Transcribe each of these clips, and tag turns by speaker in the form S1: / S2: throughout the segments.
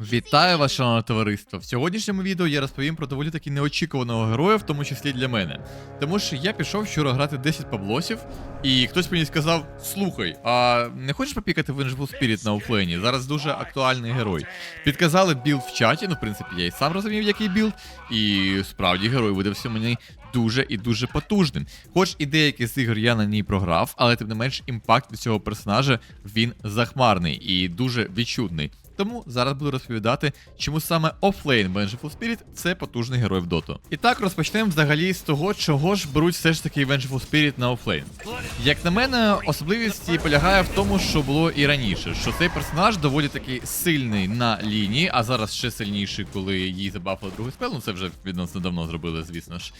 S1: Вітаю вас, шановне товариство! В сьогоднішньому відео я розповім про доволі таки неочікуваного героя, в тому числі для мене. Тому що я пішов вчора грати 10 паблосів, і хтось мені сказав: слухай, а не хочеш попікати Vengeful Spirit на офлейні? Зараз дуже актуальний герой. Підказали білд в чаті, ну в принципі я і сам розумів, який білд, і справді герой видався мені дуже і дуже потужним. Хоч і деякі з ігор я на ній програв, але тим не менш імпакт від цього персонажа він захмарний і дуже відчутний. Тому зараз буду розповідати, чому саме офлейн Vengeful Spirit це потужний герой в доту. І так розпочнемо взагалі з того, чого ж беруть все ж таки Vengeful Spirit на офлейн. Як на мене, особливість її полягає в тому, що було і раніше, що цей персонаж доволі таки сильний на лінії, а зараз ще сильніший, коли їй забафали другий спел. Ну це вже відносно давно зробили, звісно ж.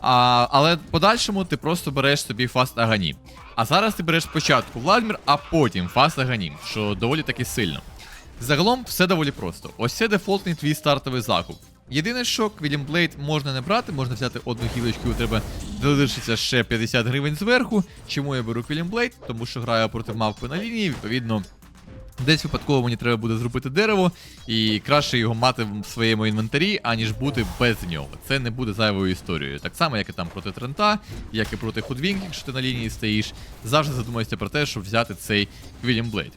S1: А, але подальшому ти просто береш собі фаст Аганім. А зараз ти береш спочатку Владмір, а потім фаст Аганім, що доволі таки сильно. Загалом все доволі просто. Ось це дефолтний твій стартовий закуп. Єдине, що Квілім Блейд можна не брати, можна взяти одну гілочку, і треба залишиться ще 50 гривень зверху. Чому я беру Квілім Блейд? Тому що граю проти мавпи на лінії, відповідно. Десь випадково мені треба буде зробити дерево, і краще його мати в своєму інвентарі, аніж бути без нього. Це не буде зайвою історією. Так само, як і там проти Трента, як і проти Худвінг, якщо ти на лінії стоїш, завжди задумайся про те, щоб взяти цей Квілім Блейд.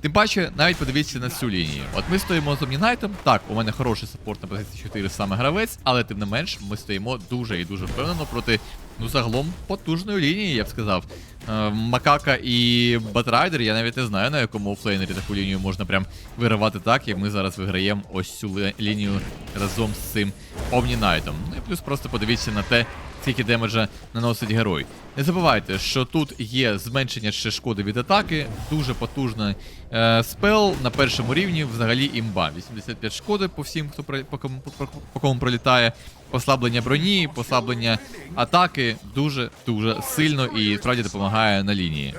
S1: Тим паче, навіть подивіться на цю лінію. От ми стоїмо з Omnight'ом, Так, у мене хороший саппорт на позиції 4 саме гравець, але тим не менш ми стоїмо дуже і дуже впевнено проти, ну загалом, потужної лінії, я б сказав. Е, Макака і Батрайдер, я навіть не знаю, на якому офлейнері таку лінію можна прям виривати так, як ми зараз виграємо ось цю лінію разом з цим Omnight'ом. Ну і плюс просто подивіться на те, скільки демеджа наносить герой. Не забувайте, що тут є зменшення ще шкоди від атаки, дуже потужний е, спел на першому рівні, взагалі імба. 85 шкоди по всім, хто по, кому, по, кому пролітає. Послаблення броні, послаблення атаки дуже дуже сильно і справді допомагає на лінії.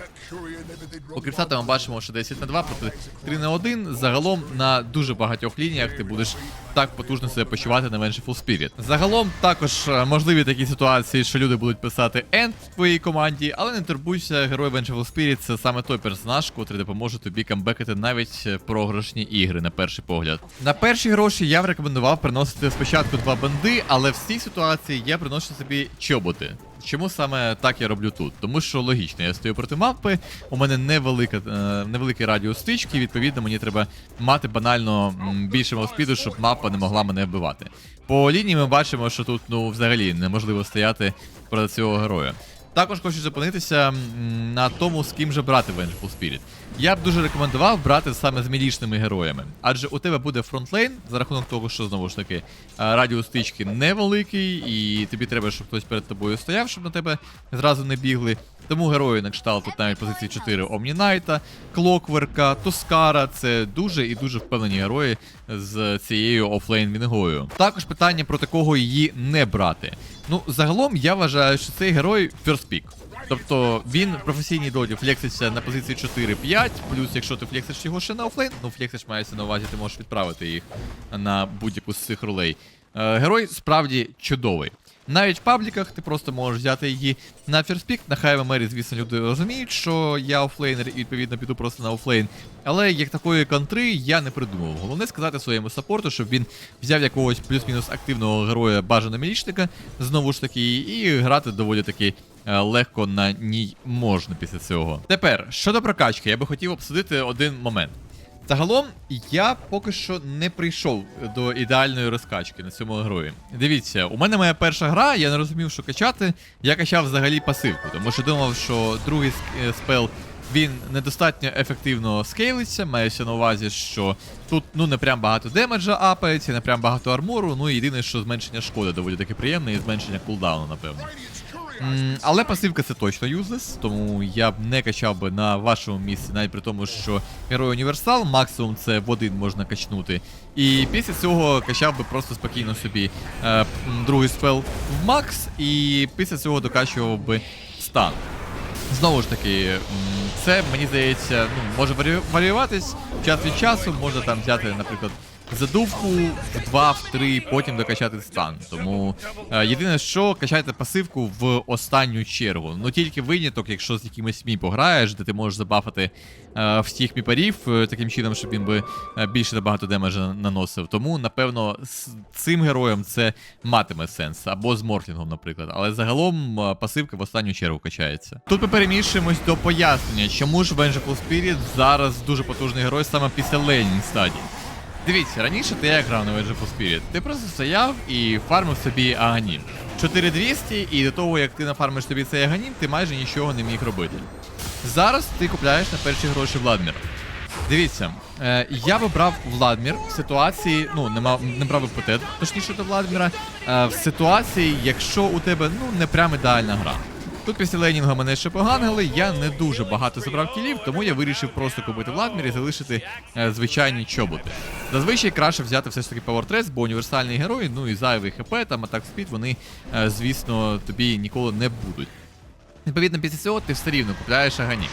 S1: По кріпсатам ми бачимо, що 10 на 2 проти 3 на 1. Загалом на дуже багатьох лініях ти будеш так потужно себе почувати на менше Spirit. Загалом також е, можливі такі ситуації, що люди будуть писати End в твоїй команді, але не турбуйся, герой Vengeful Spirit це саме той персонаж, котрий допоможе тобі камбекати навіть е, програшні ігри на перший погляд. На перші гроші я б рекомендував приносити спочатку два банди, але в цій ситуації я приношу собі чоботи. Чому саме так я роблю тут? Тому що логічно, я стою проти мапи, у мене невелика, е, невеликий радіус стички, відповідно, мені треба мати банально більше мовспіду, щоб мапа не могла мене вбивати. По лінії ми бачимо, що тут ну взагалі неможливо стояти проти цього героя. Також хочу зупинитися на тому, з ким же брати Vengeful Spirit. Я б дуже рекомендував брати саме з мілічними героями, адже у тебе буде фронтлейн за рахунок того, що знову ж таки е, радіус стички невеликий, і тобі треба, щоб хтось перед тобою стояв, щоб на тебе зразу не бігли. Тому герої на кшталт тут навіть позиції 4 Омнінайта, Клокверка, Тускара це дуже і дуже впевнені герої з цією офлейн вінгою. Також питання про такого її не брати. Ну, загалом я вважаю, що цей герой first pick. Тобто він професійній доді флекситься на позиції 4-5, плюс якщо ти флексиш його ще на офлейн, ну флексиш мається на увазі, ти можеш відправити їх на будь-яку з цих ролей. Е, герой справді чудовий. Навіть в пабліках ти просто можеш взяти її на ферспік. На хайве мері, звісно, люди розуміють, що я офлейнер і відповідно піду просто на офлейн. Але як такої контри я не придумав. Головне сказати своєму саппорту, щоб він взяв якогось плюс-мінус активного героя бажаного мілічника, знову ж таки, і грати доволі таки. е, Легко на ній можна після цього. Тепер щодо прокачки, я би хотів обсудити один момент. Загалом, я поки що не прийшов до ідеальної розкачки на цьому герої. Дивіться, у мене моя перша гра, я не розумів, що качати. Я качав взагалі пасивку, тому що думав, що другий е, спел він недостатньо ефективно скейлиться. Мається на увазі, що тут ну не прям багато демеджа апається, не прям багато армору. Ну і єдине, що зменшення шкоди доволі таки приємне, і зменшення кулдауну, напевно. М, Але пасивка це точно юзлес, тому я б не качав би на вашому місці, навіть при тому, що герой універсал, максимум це в один можна качнути. І після цього качав би просто спокійно собі е, другий спел в макс, і після цього докачував би стан. Знову ж таки, це мені здається, ну, може варі- варіюватись час від часу. Можна там взяти, наприклад, задувку в 2, в 3, потім докачати стан. Тому е, єдине, що качайте пасивку в останню чергу. Ну тільки виняток, якщо з якимось мі пограєш, де ти можеш забафати е, всіх міпарів е, таким чином, щоб він би більше набагато демеджа наносив. Тому, напевно, з цим героєм це матиме сенс. Або з Морфінгом, наприклад. Але загалом пасивка в останню чергу качається. Тут ми переміщуємось до пояснення, чому ж Vengeful Spirit зараз дуже потужний герой саме після лейнінг стадії. Дивіться, раніше ти як грав на Vengeful Spirit? Ти просто стояв і фармив собі аганім. 4200, і до того, як ти нафармиш собі цей аганім, ти майже нічого не міг робити. Зараз ти купляєш на перші гроші Владміра. Дивіться, е, я би брав Владмір в ситуації, ну, не, мав, не брав би потет, точніше до Владміра, е, в ситуації, якщо у тебе ну, не прям ідеальна гра. Тут після Ленінга мене ще погангали, я не дуже багато забрав кілів, тому я вирішив просто купити Владмір і залишити е, звичайні чоботи. Зазвичай краще взяти все ж таки Powertress, бо універсальний герой, ну і зайвий ХП, там атак спід, вони, е, звісно, тобі ніколи не будуть. Відповідно, після цього ти все рівно купляєш аганім.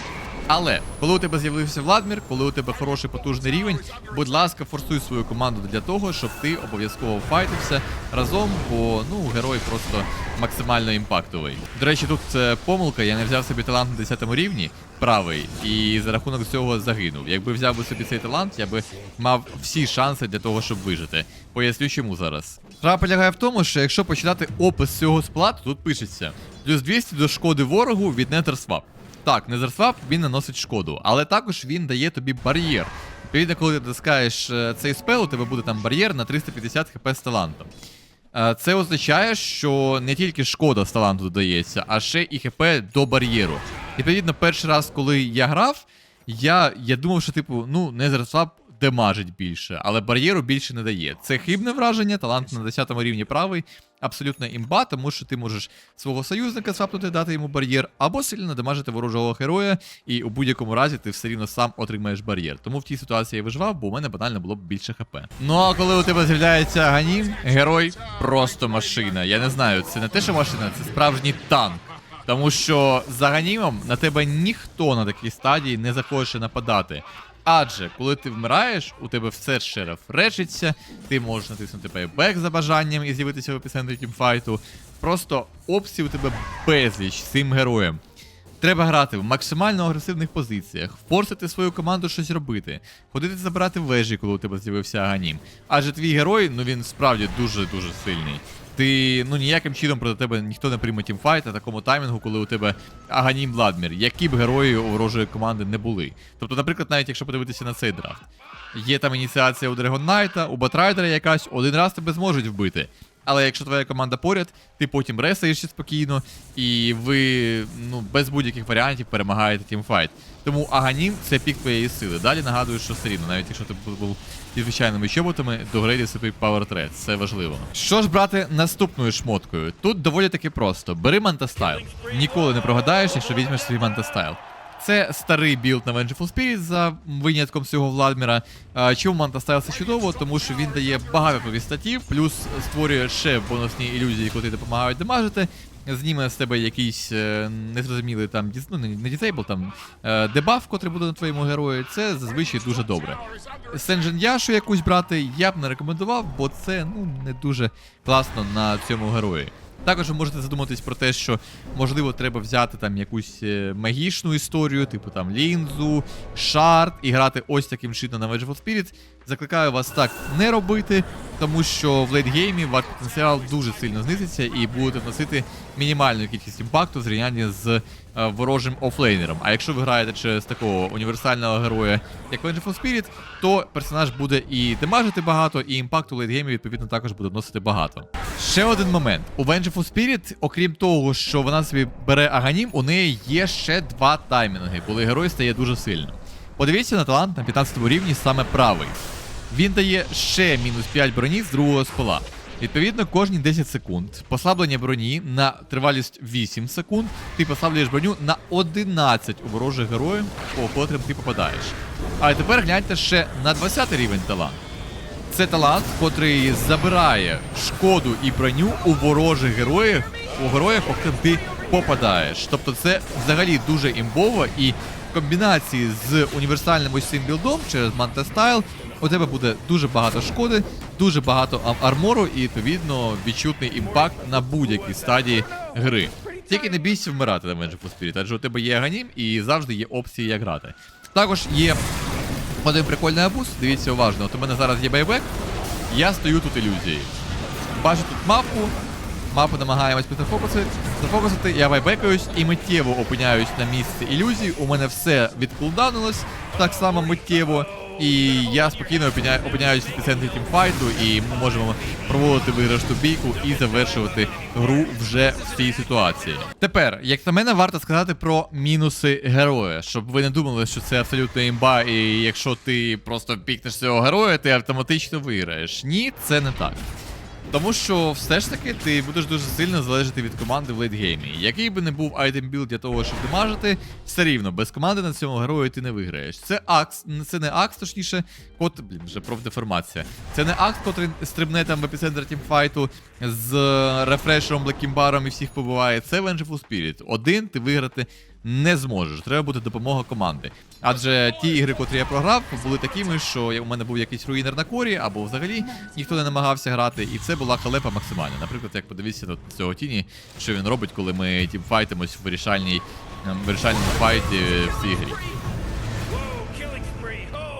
S1: Але коли у тебе з'явився Владмір, коли у тебе хороший потужний рівень, будь ласка, форсуй свою команду для того, щоб ти обов'язково файтився разом, бо ну герой просто максимально імпактовий. До речі, тут це помилка, я не взяв собі талант на 10 рівні правий, і за рахунок цього загинув. Якби взяв би собі цей талант, я би мав всі шанси для того, щоб вижити. Поясню, чому зараз. Справа полягає в тому, що якщо почитати опис цього сплату, тут пишеться плюс 200 до шкоди ворогу від Nether так, Незерсвап він наносить шкоду, але також він дає тобі бар'єр. Відповідно, коли ти натискаєш е, цей спел, у тебе буде там бар'єр на 350 хп з талантом. Е, Це означає, що не тільки шкода з таланту додається, а ще і хп до бар'єру. Відповідно, перший раз, коли я грав, я, я думав, що типу, ну, Незерсвап демажить більше, але бар'єру більше не дає. Це хибне враження, талант на 10 рівні правий, абсолютно імба, тому що ти можеш свого союзника свапнути, дати йому бар'єр, або сильно надамажити ворожого героя, і у будь-якому разі ти все рівно сам отримаєш бар'єр. Тому в тій ситуації я виживав, бо у мене банально було б більше хп. Ну а коли у тебе з'являється ганім, герой просто машина. Я не знаю, це не те, що машина, це справжній танк. Тому що за ганімом на тебе ніхто на такій стадії не захоче нападати. Адже коли ти вмираєш, у тебе все ще рефрешиться, ти можеш натиснути пейбек за бажанням і з'явитися в епіцентрі тімфайту. Просто опцій у тебе безліч цим героєм. Треба грати в максимально агресивних позиціях, форсити свою команду щось робити, ходити забирати вежі, коли у тебе з'явився аганім. Адже твій герой, ну він справді дуже-дуже сильний. Ти ну ніяким чином проти тебе ніхто не прийме тімфайт на такому таймінгу, коли у тебе Аганім Владмір, які б герої у ворожої команди не були. Тобто, наприклад, навіть якщо подивитися на цей драфт, є там ініціація у Драгон Найта, у Батрайдера якась, один раз тебе зможуть вбити. Але якщо твоя команда поряд, ти потім ресаєшся спокійно, і ви ну, без будь-яких варіантів перемагаєте тімфайт. Тому Аганім це пік твоєї сили. Далі нагадую, що все рівно, навіть якщо ти був зі звичайними чоботами, догрейди собі Power Thread, це важливо. Що ж брати наступною шмоткою? Тут доволі таки просто. Бери Мантастайл. Ніколи не прогадаєш, якщо візьмеш свій Мантастайл. Це старий білд на Vengeful Spirit за винятком цього Владміра. Чому Манта це чудово? Тому що він дає багато нових статів, плюс створює ще бонусні ілюзії, коли допомагають демажити. Зніме з тебе якийсь е, незрозумілий там ну, не дізейбл, там е, дебаф, котрий буде на твоєму герої. Це зазвичай дуже добре. Сенджен Яшу якусь брати я б не рекомендував, бо це ну не дуже класно на цьому герої. Також ви можете задуматись про те, що можливо треба взяти там якусь е, магічну історію, типу там лінзу, шарт, і грати ось таким чином на Vengeful Spirit. Закликаю вас так не робити, тому що в лейтгеймі ваш потенціал дуже сильно знизиться і будете вносити мінімальну кількість імпакту в зрівнянні з е, ворожим офлейнером. А якщо ви граєте через такого універсального героя, як Vengeful Spirit, то персонаж буде і демажити багато, і імпакту в лейтгеймі відповідно також буде вносити багато. Ще один момент. У Vengeful Spirit, окрім того, що вона собі бере аганім, у неї є ще два таймінги, коли герой стає дуже сильним. Подивіться на талант на 15 рівні саме правий. Він дає ще мінус 5 броні з другого спала. Відповідно, кожні 10 секунд послаблення броні на тривалість 8 секунд, ти послаблюєш броню на 11 у ворожих героїв, по котрим ти попадаєш. А тепер гляньте ще на 20 рівень талант. Це талант, котрий забирає шкоду і броню у ворожих героїв, у героїв, котрим ти попадаєш. Тобто це взагалі дуже імбово і в комбінації з універсальним ось білдом через Манта Стайл у тебе буде дуже багато шкоди, дуже багато армору і відповідно відчутний імпакт на будь-якій стадії гри. Тільки не бійся вмирати на Magic Spirit, адже у тебе є аганім і завжди є опції, як грати. Також є один прикольний абуз, дивіться уважно. От у мене зараз є байбек, я стою тут ілюзією. Бачу тут мапку, мапу намагаємось зафокусити, зафокусити, я вайбекаюсь і миттєво опиняюсь на місці ілюзій. У мене все відкулданулось так само миттєво. І я спокійно опиня... опиняюсь в епіцентрі тімфайту, і ми можемо проводити виграшну бійку і завершувати гру вже в цій ситуації. Тепер, як на мене, варто сказати про мінуси героя, щоб ви не думали, що це абсолютно імба, і якщо ти просто пікнеш цього героя, ти автоматично виграєш. Ні, це не так. Тому що все ж таки ти будеш дуже сильно залежати від команди в лейтгеймі. Який би не був айтем білд для того, щоб демажити, все рівно без команди на цьому герою ти не виграєш. Це акс, це не акс, точніше, кот, блін, вже профдеформація. Це не акс, котрий стрибне там в епіцентр тімфайту з рефрешером, блекімбаром і всіх побиває. Це Vengeful Spirit. Один ти виграти не зможеш. Треба буде допомога команди. Адже ті ігри, котрі я програв, були такими, що у мене був якийсь руїнер на корі, або взагалі ніхто не намагався грати, і це була халепа максимальна. Наприклад, як подивіться на цього тіні, що він робить, коли ми тімфайтимось в вирішальній ем, вирішальному файті в цій грі.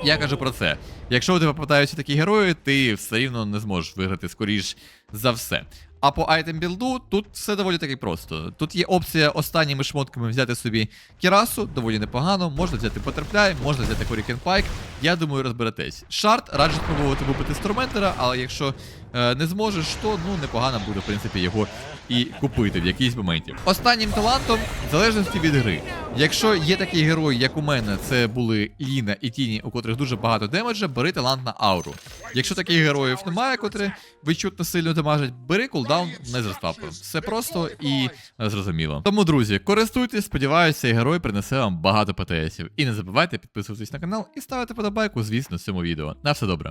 S1: Я кажу про це. Якщо тебе попадаються такі герої, ти все рівно не зможеш виграти скоріш за все. А по айтем білду тут все доволі таки просто. Тут є опція останніми шмотками взяти собі кірасу, доволі непогано, можна взяти потерпляй, можна взяти Hurricane Pike. Я думаю, розберетесь. Шарт раджу спробувати випити з Торментера, але якщо е, не зможеш, то ну непогано буде, в принципі, його і купити в якийсь моменті. Останнім талантом, в залежності від гри. Якщо є такі герої, як у мене, це були Ліна і Тіні, у котрих дуже багато демеджа, бери талант на ауру. Якщо таких героїв немає, котрі відчутно сильно дамажать, бери кулдаун не з розтапом. Все просто і е, зрозуміло. Тому, друзі, користуйтесь, сподіваюся, цей герой принесе вам багато ПТСів. І не забувайте підписуватись на канал і ставити подобайку, звісно, цьому відео. На все добре.